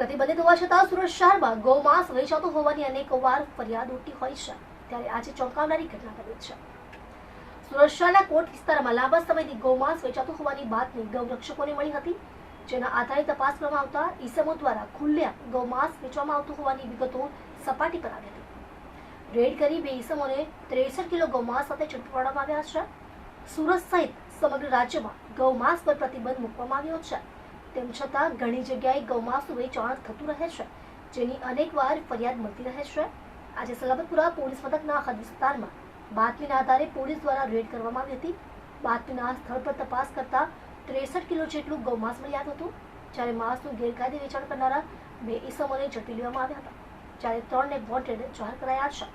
પ્રતિબંધિત હોવા છતાં સુરત શહેરમાં ગૌમાંસ વેચાતો હોવાની અનેક વાર ફરિયાદ ઉઠી હોય છે. ત્યારે આજે ચોંકાવનારી ઘટના બની છે. સુરત શહેરના કોટ વિસ્તારમાં લાંબા સમયથી ગૌમાંસ વેચાતું હોવાની બાતમી ગૌરક્ષકોને મળી હતી. જેના આધારે તપાસ કરવામાં આવતા ઈસમો દ્વારા ખુલ્લેઆમ ગૌમાંસ વેચવામાં આવતું હોવાની વિગતો સપાટી પર આવી હતી. રેડ કરી બે ઈસમોને ત્રેસઠ કિલો ગૌમાંસ સાથે ઝડપી આવ્યા છે. સુરત સહિત સમગ્ર રાજ્યમાં ગૌમાંસ પર પ્રતિબંધ મૂકવામાં આવ્યો છે. તેમ છતાં ઘણી જગ્યાએ ગૌમાંસનું વેચાણ થતું રહે છે, જેની અનેકવાર ફરિયાદ મળતી રહે છે. આજે સલામતપુરા પોલીસ મથકના હદ વિસ્તારમાં બાતમીના આધારે પોલીસ દ્વારા રેડ કરવામાં આવી હતી. બાતમીના સ્થળ પર તપાસ કરતા ત્રેસઠ કિલો જેટલું ગૌમાંસ મળી આવ્યું હતું, જ્યારે માંસનું ગેરકાયદે વેચાણ કરનારા બે ઈસમોને ઝડપી લેવામાં આવ્યા હતા, જ્યારે ત્રણને વોન્ટેડ જાહેર કરાયા છે.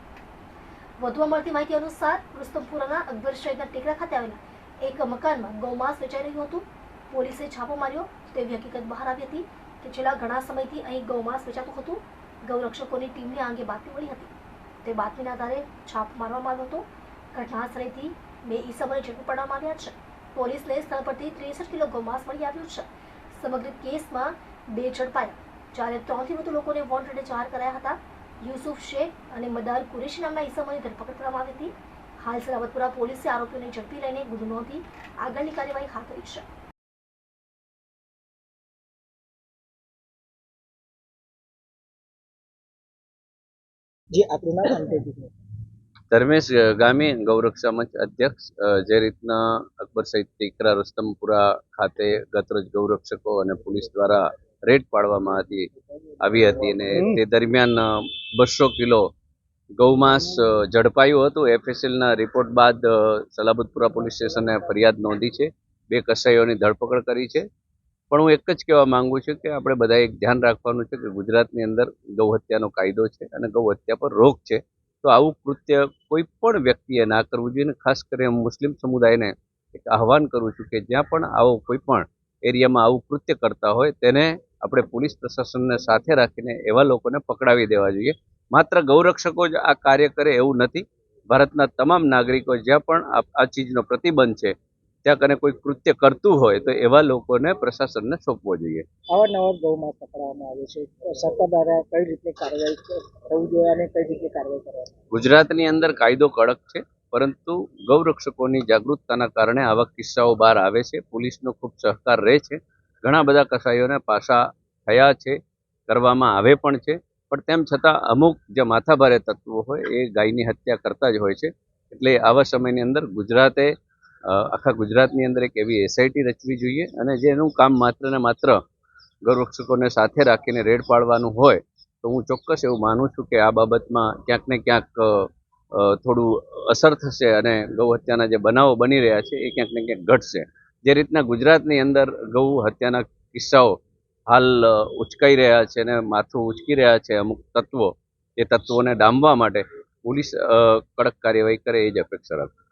વધુમાં મળતી માહિતી અનુસાર રુસ્તમપુરાના અકબર શહેરના ટેકરા ખાતે આવેલા એક મકાનમાં ગૌમાંસ વેચાઈ રહ્યું હતું. પોલીસે છાપો માર્યો તેવી હકીકત બહાર આવી હતી કે છેલ્લા ઘણા સમયથી અહીં ગૌમાંસ વેચાતું હતું. ગૌરક્ષકોની ટીમને આ અંગે બાતમી મળી હતી. તે બાતમીના આધારે છાપ મારવામાં આવ્યો હતો. ઘટના સ્થળેથી બે ઈસમોને ઝડપી પાડવામાં આવ્યા છે. પોલીસને સ્થળ પરથી ત્રેસઠ કિલો ગૌમાંસ મળી આવ્યું છે. સમગ્ર કેસમાં બે ઝડપાયા. જ્યારે ત્રણથી વધુ લોકોને વોન્ટેડ જાહેર કરાયા હતા. યુસુફ શેખ અને મદાર કુરેશી નામના ઈસમોની ધરપકડ કરવામાં આવી હતી. હાલ સલાવતપુરા પોલીસે આરોપીઓને ઝડપી લઈને ગુનો નોંધી આગળની કાર્યવાહી હાથ ધરી છે. જી આપણું નામ ધર્મેશ ગામી ગૌરક્ષા મંચ અધ્યક્ષ જે રીતના અકબર સહિત ઇકરા રસ્તમપુરા ખાતે ગતરોજ ગૌરક્ષકો અને પોલીસ દ્વારા રેડ પાડવામાં હતી આવી હતી અને તે દરમિયાન બસો કિલો ગૌમાંસ ઝડપાયું હતું. એફએસએલના રિપોર્ટ બાદ સલાબતપુરા પોલીસ સ્ટેશને ફરિયાદ નોંધી છે. બે કસાઈઓની ધરપકડ કરી છે. પણ હું એક જ કહેવા માંગુ છું કે આપણે બધાએ એક ધ્યાન રાખવાનું છે કે ગુજરાતની અંદર ગૌ હત્યાનો કાયદો છે અને ગૌ હત્યા પર રોક છે. તો આવું કૃત્ય કોઈ પણ વ્યક્તિએ ના કરવું જોઈએ અને ખાસ કરીને મુસ્લિમ સમુદાયને એક આહવાન કરું છું કે જ્યાં પણ આવો કોઈ પણ એરિયામાં આવું કૃત્ય કરતા હોય તેને આપણે પોલીસ પ્રશાસનને સાથે રાખીને એવા લોકોને પકડાવી દેવા જોઈએ. માત્ર ગૌરક્ષકો જ આ કાર્ય કરે એવું નથી. ભારતના તમામ નાગરિકો જ્યાં પણ આ ચીજનો પ્રતિબંધ છે ત્યાં કને કોઈ કૃત્ય કરતું હોય તો એવા લોકોને પ્રશાસનને સોંપવો જોઈએ. અવારનવાર ગૌમાં પકડવામાં આવે છે. સરકાર દ્વારા કઈ રીતે કાર્યવાહી થવું જોઈએ અને કઈ રીતે કાર્યવાહી કરવાની? ગુજરાતની અંદર કાયદો કડક છે પરંતુ ગૌરક્ષકોની જાગૃતતાના કારણે આવા કિસ્સાઓ બહાર આવે છે. પોલીસનો ખૂબ સહકાર રહે છે. ઘણા બધા કસાઈઓને પાછા થયા છે કરવામાં આવે પણ છે. પણ તેમ છતાં અમુક જે માથાભારે તત્વો હોય એ ગાયની હત્યા કરતા જ હોય છે. એટલે આવા સમયની અંદર ગુજરાતે આખા ગુજરાતની અંદર એક એવી એસઆઈટી રચવી જોઈએ અને જેનું કામ માત્ર ને માત્ર ગૌરક્ષકોને સાથે રાખીને રેડ પાડવાનું હોય, તો હું ચોક્કસ એવું માનું છું કે આ બાબતમાં ક્યાંક ને ક્યાંક થોડું અસર થશે અને ગૌ હત્યાના જે બનાવો બની રહ્યા છે એ ક્યાંક ને ક્યાંક ઘટશે. જે રીતના ગુજરાતની અંદર ગૌ હત્યાના કિસ્સાઓ હાલ ઉચકાઈ રહ્યા છે અને માથું ઉચકી રહ્યા છે અમુક તત્વો, એ તત્વોને ડામવા માટે પોલીસ કડક કાર્યવાહી કરે એ જ અપેક્ષા રાખું